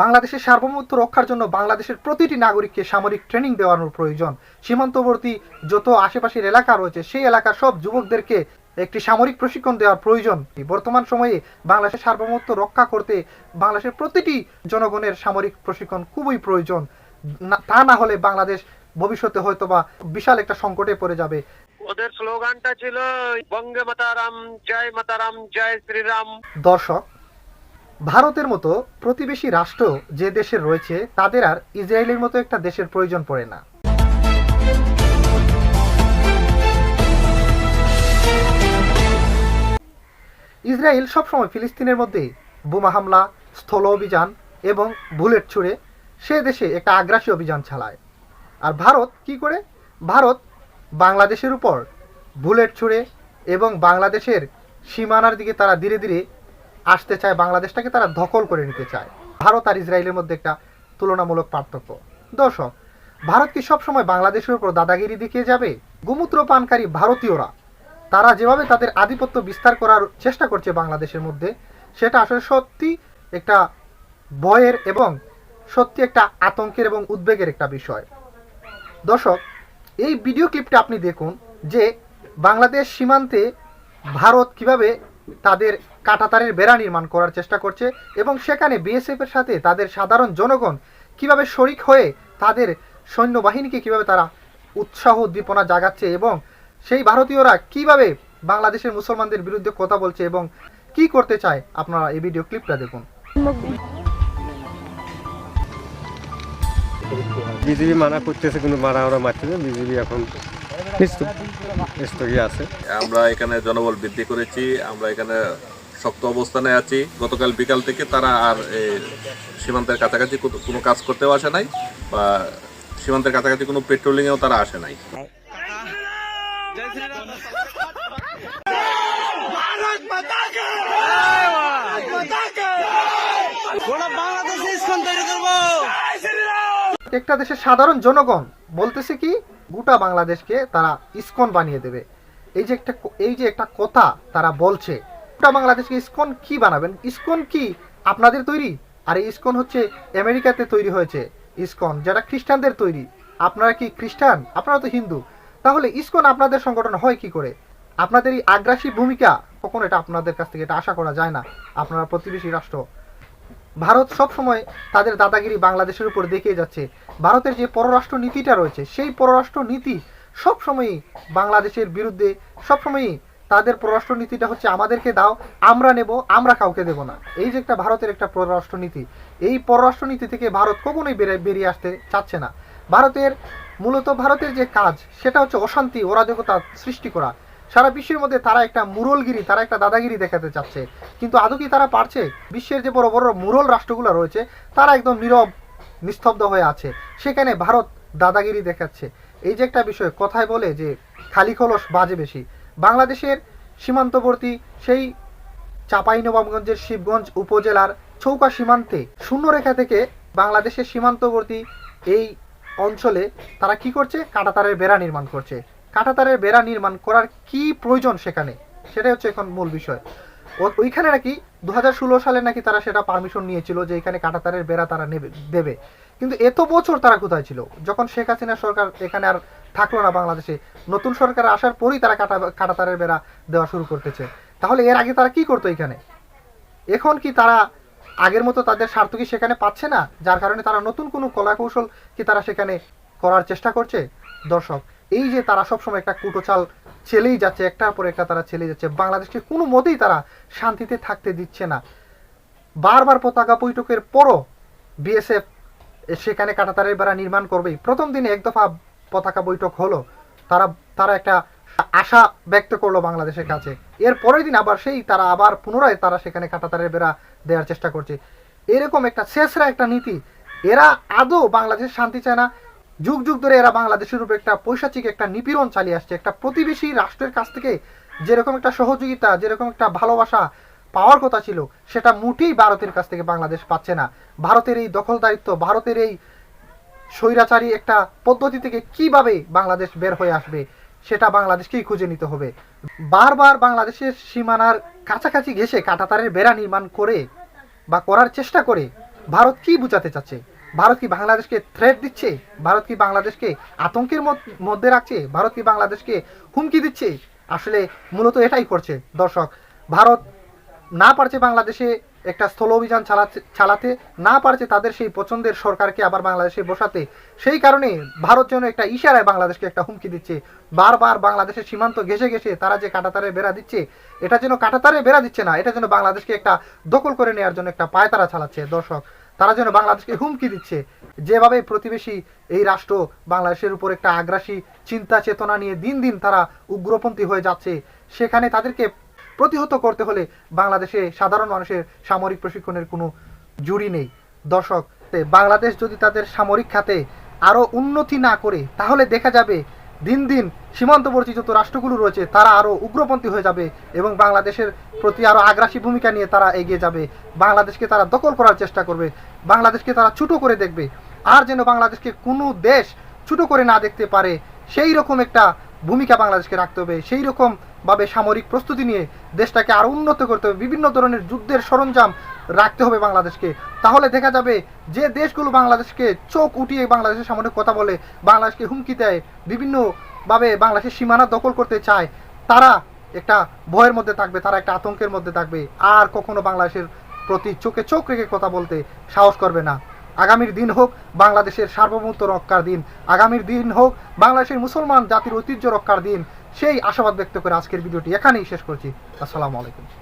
বাংলাদেশের সার্বভৌমত্ব রক্ষার জন্য বাংলাদেশের প্রতিটি নাগরিককে সামরিক ট্রেনিং দেওয়ানোর প্রয়োজন। সীমান্তবর্তী যত আশেপাশের এলাকা রয়েছে সেই এলাকার সব যুবকদেরকে একটি সামরিক প্রশিক্ষণ দেওয়ার প্রয়োজন। বর্তমান সময়ে বাংলাদেশের সার্বভৌমত্ব রক্ষা করতে বাংলাদেশের প্রতিটি জনগণের সামরিক প্রশিক্ষণ খুবই প্রয়োজন। তা না হলে বাংলাদেশ ভবিষ্যতে হয়তো বা বিশাল একটা সংকটে পড়ে যাবে। ওদের স্লোগানটা ছিল বঙ্গে মাতারাম জয় মাতারাম জয় শ্রীরাম। দর্শক ভারতের মতো প্রতিবেশী রাষ্ট্র যে দেশের রয়েছে, তাদের আর ইসরায়েলের মতো একটা দেশের প্রয়োজন পড়ে না। ইসরায়েল সবসময় ফিলিস্তিনের মধ্যে বোমা হামলা, স্থল অভিযান এবং বুলেট ছুড়ে সে দেশে একটা আগ্রাসী অভিযান চালায়। আর ভারত কি করে? ভারত বাংলাদেশের উপর বুলেট ছুড়ে এবং বাংলাদেশের সীমানার দিকে তারা ধীরে ধীরে আসতে চায়, বাংলাদেশটাকে তারা দখল করে নিতে চায়। ভারত আর ইসরায়েলের মধ্যে একটা তুলনামূলক পার্থক্য। দর্শক, ভারত কি সবসময় বাংলাদেশের উপর দাদাগিরি দেখিয়ে যাবে? গোমূত্র পানকারী ভারতীয়রা, তারা যেভাবে তাদের আধিপত্য বিস্তার করার চেষ্টা করছে বাংলাদেশের মধ্যে, সেটা আসলে সত্যি একটা ভয়ের এবং সত্যি একটা আতঙ্কের এবং উদ্বেগের একটা বিষয়। দর্শক, এই ভিডিও ক্লিপটা আপনি দেখুন যে বাংলাদেশ সীমান্তে ভারত কীভাবে তাদের কাঁটাতারের বেড়া নির্মাণ করার চেষ্টা করছে এবং সেখানে বিএসএফ এর সাথে তাদের সাধারণ জনগণ কীভাবে শরিক হয়ে তাদের সৈন্যবাহিনীকে কীভাবে তারা উৎসাহ উদ্দীপনা জাগাচ্ছে এবং সেই ভারতীয়রা কীভাবে বাংলাদেশের মুসলমানদের বিরুদ্ধে কথা বলছে এবং কি করতে চায়, আপনারা এই ভিডিও ক্লিপটা দেখুন। বিজেপি মানা করতেছে, কিন্তু মারা ওরা মারতেছে বিজেপি এখন স্থগিত আছে। আমরা এখানে জনবল বৃদ্ধি করেছি আমরা এখানে শক্ত অবস্থানে আছি। গতকাল বিকাল থেকে তারা আর সীমান্তের কাছাকাছি কোনো- কোনো কাজ করতেও আসে নাই বা সীমান্তের কাছাকাছি কোনো পেট্রোলিংয়েও তারা আসে নাই। একটা দেশের সাধারণ জনগণ বলতেছে কি গোটা বাংলাদেশকে তারা ইসকন বানিয়ে দেবে। এই যে একটা এই যে একটা কথা তারা বলছে, গোটা বাংলাদেশকে ইসকন কি বানাবেন? ইসকন কি আপনাদের তৈরি? আর এই ইসকন হচ্ছে আমেরিকাতে তৈরি হয়েছে ইসকন যেটা খ্রিস্টানদের তৈরি। আপনারা কি খ্রিস্টান? আপনারা তো হিন্দু। তাহলে ইস্কন আপনাদের সংগঠন হয় কি করে? আপনাদের এই আগ্রাসী ভূমিকা, কখনো এটা আপনাদের কাছ থেকে এটা আশা করা যায় না। আপনারা প্রতিবেশী রাষ্ট্র। ভারত সবসময় তাদের দাদাগিরি বাংলাদেশের উপর দেখিয়ে যাচ্ছে। ভারতের যে পররাষ্ট্র নীতিটা রয়েছে, সেই পররাষ্ট্র নীতি সবসময়ই বাংলাদেশের বিরুদ্ধে, সবসময়ই তাদের পররাষ্ট্র নীতিটা হচ্ছে, আমাদেরকে দাও, আমরা নেব, আমরা কাউকে দেব না। এই যে একটা ভারতের একটা পররাষ্ট্র নীতি, এই পররাষ্ট্র নীতি থেকে ভারত কখনোই বেরে- বেরিয়ে আসতে চাচ্ছে না। ভারতের, মূলত ভারতের যে কাজ, সেটা হচ্ছে অশান্তি, অরাজকতা সৃষ্টি করা। সারা বিশ্বের মধ্যে তারা একটা মুরলগিরি, তারা একটা দাদাগিরি দেখাতে চাচ্ছে। কিন্তু আদৌ কি তারা পারছে? বিশ্বের যে বড় বড় মুরল রাষ্ট্রগুলো রয়েছে, তারা একদম নীরব, নিস্তব্ধ হয়ে আছে। সেখানে ভারত দাদাগিরি দেখাচ্ছে। এই যে একটা বিষয়, কথায় বলে যে খালি খোলস বাজে বেশি। বাংলাদেশের সীমান্তবর্তী সেই চাঁপাইনবাবগঞ্জের শিবগঞ্জ উপজেলার চৌকা সীমান্তে শূন্যরেখা থেকে বাংলাদেশের সীমান্তবর্তী এই অঞ্চলে তারা কি করছে? কাঁটাতারের বেড়া নির্মাণ করছে। কাঁটাতারের বেড়া নির্মাণ করার কি প্রয়োজন সেখানে? সেটাই হচ্ছে এখন মূল বিষয়। ওইখানে নাকি দু হাজার ষোলো সালে নাকি তারা সেটা পারমিশন নিয়েছিল যে এখানে কাঁটাতারের বেড়া তারা নেবে, দেবে। কিন্তু এত বছর তারা কোথায় ছিল? যখন শেখ হাসিনা সরকার এখানে আর থাকল না বাংলাদেশে, নতুন সরকার আসার পরই তারা কাটা, কাঁটাতারের বেড়া দেওয়া শুরু করতেছে। তাহলে এর আগে তারা কি করতো এখানে? এখন কি তারা আগের মতো তাদের স্বার্থ কি সেখানে পাচ্ছে না? যার কারণে তারা নতুন কোনো কলা কৌশল কি তারা সেখানে করার চেষ্টা করছে? দর্শক এই যে তারা সবসময় একটা কুটোচাল ছেলেই যাচ্ছে, একটার পর একটা তারা ছেলে যাচ্ছে, বাংলাদেশকে কোনো মতেই তারা শান্তিতে থাকতে দিচ্ছে না। বারবার পতাকা বৈঠকের পরও বিএসএফ সেখানে কাটাতারের বেড়া নির্মাণ করবেই। প্রথম দিনে এক দফা পতাকা বৈঠক হলো। তারা তারা একটা আশা ব্যক্ত করল বাংলাদেশের কাছে। এর পরের দিন আবার সেই তারা আবার পুনরায় তারা সেখানে কাটাতারের বেড়া দেওয়ার চেষ্টা করছে। এরকম একটা শেষরা একটা নীতি। এরা আদৌ বাংলাদেশের শান্তি চায় না? যুগ যুগ ধরে এরা বাংলাদেশের উপর একটা পৈশাচিক, একটা নিপীড়ন চালিয়ে আসছে। একটা প্রতিবেশী রাষ্ট্রের কাছ থেকে যেরকম একটা সহযোগিতা, যেরকম একটা ভালোবাসা পাওয়ার কথা ছিল, সেটা মুঠেই ভারতের কাছ থেকে বাংলাদেশ পাচ্ছে না। ভারতের এই দখলদারিত্ব, ভারতের এই স্বৈরাচারী একটা পদ্ধতি থেকে কীভাবে বাংলাদেশ বের হয়ে আসবে, সেটা বাংলাদেশকেই খুঁজে নিতে হবে। বারবার বাংলাদেশের সীমানার কাছাকাছি ঘেসে কাঁটাতারের বেড়া নির্মাণ করে বা করার চেষ্টা করে ভারত কি বুঝাতে চাচ্ছে? ভারত কি বাংলাদেশকে থ্রেট দিচ্ছে? ভারত কি বাংলাদেশকে আতঙ্কের মধ্যে রাখছে? ভারত কি বাংলাদেশকে হুমকি দিচ্ছে? আসলে মূলত এটাই করছে। দর্শক, ভারত না পারছে বাংলাদেশে একটা স্থল অভিযান চালাতে চালাতে, না পারছে তাদের সেই পছন্দের সরকারকে আবার বাংলাদেশে বসাতে। সেই কারণে ভারত যেন একটা ইশারায় বাংলাদেশকে একটা হুমকি দিচ্ছে। বারবার বাংলাদেশের সীমান্ত ঘেসে ঘেসে তারা যে কাটাতারে বেড়া দিচ্ছে, এটা যেন কাটাতারে বেড়া দিচ্ছে না, এটা যেন বাংলাদেশকে একটা দখল করে নেওয়ার জন্য একটা পায়তারা চালাচ্ছে। দর্শক তারা যেন বাংলাদেশকে হুমকি দিচ্ছে। যেভাবে প্রতিবেশী এই রাষ্ট্র বাংলাদেশের উপর একটা আগ্রাসী চিন্তা চেতনা নিয়ে দিন দিন তারা উগ্রপন্থী হয়ে যাচ্ছে, সেখানে তাদেরকে প্রতিহত করতে হলে বাংলাদেশে সাধারণ মানুষের সামরিক প্রশিক্ষণের কোনো জুড়ি নেই। দর্শক বাংলাদেশ যদি তাদের সামরিক খাতে আরও উন্নতি না করে, তাহলে দেখা যাবে দিন দিন সীমান্তবর্তী যত রাষ্ট্রগুলো রয়েছে, তারা আরও উগ্রপন্থী হয়ে যাবে এবং বাংলাদেশের প্রতি আরও আগ্রাসী ভূমিকা নিয়ে তারা এগিয়ে যাবে। বাংলাদেশকে তারা দখল করার চেষ্টা করবে, বাংলাদেশকে তারা ছোটো করে দেখবে। আর যেন বাংলাদেশকে কোনো দেশ ছোটো করে না দেখতে পারে, সেই রকম একটা ভূমিকা বাংলাদেশকে রাখতে হবে, সেই রকম ভাবে সামরিক প্রস্তুতি নিয়ে দেশটাকে আরও উন্নত করতে হবে। বিভিন্ন ধরনের যুদ্ধের সরঞ্জাম রাখতে হবে বাংলাদেশকে। তাহলে দেখা যাবে যে দেশগুলো বাংলাদেশকে চোখ উঠিয়ে বাংলাদেশের সামনে কথা বলে, বাংলাদেশকে হুমকি দেয়, বিভিন্নভাবে বাংলাদেশের সীমানা দখল করতে চায়, তারা একটা ভয়ের মধ্যে থাকবে, তারা একটা আতঙ্কের মধ্যে থাকবে। আর কখনো বাংলাদেশের প্রতি চোখে চোখ রেখে কথা বলতে সাহস করবে না। আগামীর দিন হোক বাংলাদেশের সার্বভৌমত্ব রক্ষার দিন। আগামীর দিন হোক বাংলাদেশের মুসলমান জাতির ঐতিহ্য রক্ষার দিন। সেই আশাবাদ ব্যক্ত করে আজকের ভিডিওটি এখানেই শেষ করছি। আসসালামু আলাইকুম।